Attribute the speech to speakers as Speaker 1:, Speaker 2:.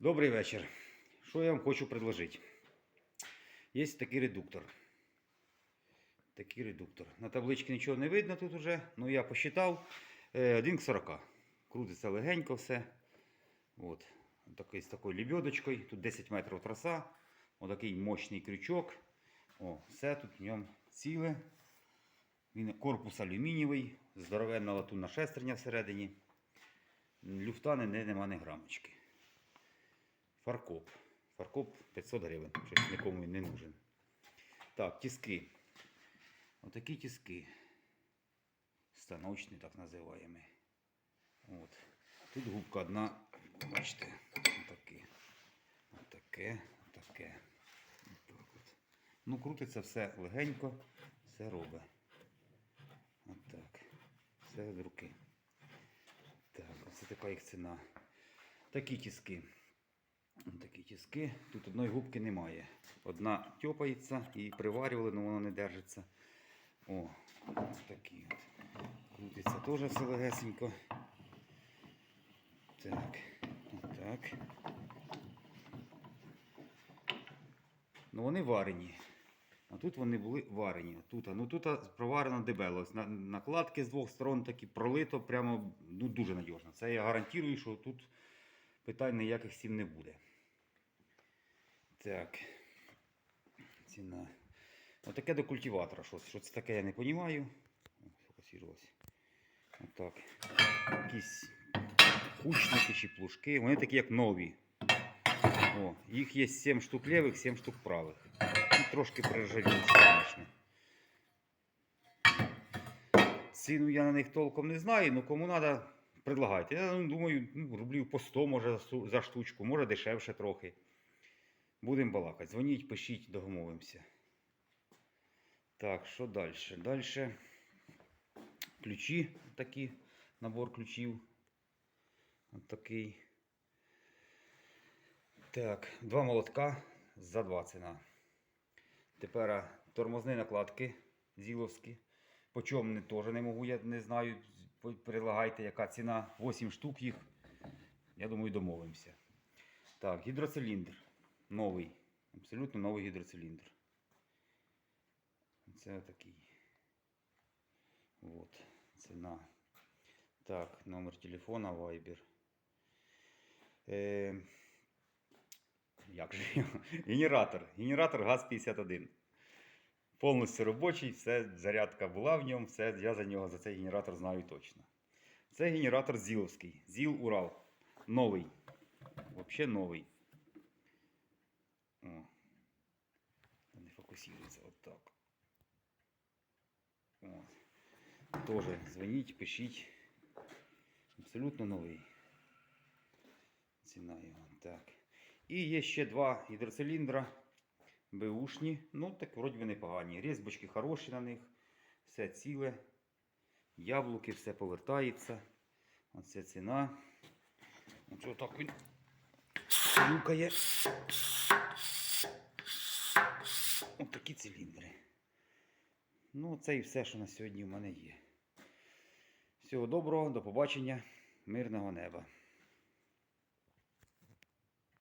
Speaker 1: Добрий вечір. Що я вам хочу предложити? Є такий редуктор. Такий редуктор. На табличці нічого не видно тут уже, ну я посчитав. Е, 1 к 40. Крутиться легенько все. От. Такий, з такою лебедочкою. Тут 10 метрів троса. Отакий мощний крючок. О, все тут в ньому ціле. Він корпус алюмінієвий, здоровенна латунна шестерня всередині. Люфта не, не- нема ні грамочки. Фаркоп. Фаркоп 500 гривень. Щось нікому не нужен. Так, тиски. Отакі тиски. Станочні, так називаємо. От. Тут губка одна. Бачите, отаке. Отаке, отаке. Отак от. Ну, крутиться все легенько, все робить. Отак. Все з руки. Так, оце така їх ціна. Такі тиски. Такі тиски. Тут одної губки немає. Одна тьопається і приварювали, але воно не держиться. О, такі от. Крутиться теж все легесенько. Так, отак. Ну вони варені. А тут вони були варені. Тут, ну тут проварено дебело. Ось накладки з двох сторон такі пролито, прямо ну, дуже надіжно. Це я гарантую, що тут питань ніяких сім не буде. Так. Ціна. Отаке до культиватора. Що, що це таке, я не розумію. Фокусувалося. Отак. Якісь хучники чи плужки. Вони такі, як нові. О, їх є 7 штук лівих, 7 штук правих. Ну, трошки приржавілися, звісно. Ціну я на них толком не знаю, ну кому треба, предлагайте. Я ну, думаю, ну, рублів по 100 може за штучку, може дешевше трохи. Будемо балакати. Дзвоніть, пишіть, домовимося. Так, що далі? Далі ключі такі, набор ключів. От такий. Так, два молотка за два ціна. Тепер тормозні накладки зіловські. По чому не, теж не можу, я не знаю. Прилагайте, яка ціна. 8 штук їх. Я думаю, домовимося. Так, гідроциліндр. Новий. Абсолютно новий гідроциліндр. Це такий. От, ціна. Так, номер телефона, Viber. Е, як же його? Генератор. Генератор ГАЗ-51. Повністю робочий, все, зарядка була в ньому, все, я за нього, за цей генератор знаю точно. Це генератор Зіловський. Зіл Урал. Новий. Взагалі новий. О. Не фокусується отак. От. Тоже дзвоніть, пишіть. Абсолютно новий. Ціна його. Так. І є ще два гідроциліндра. Беушні. Ну, так вроді би непогані. Різьбочки хороші на них. Все ціле. Яблуки, все повертається. Оце ціна. Оце так він стукає. Ось такі циліндри. Ну, це і все, що на сьогодні в мене є. Всього доброго, до побачення, мирного неба.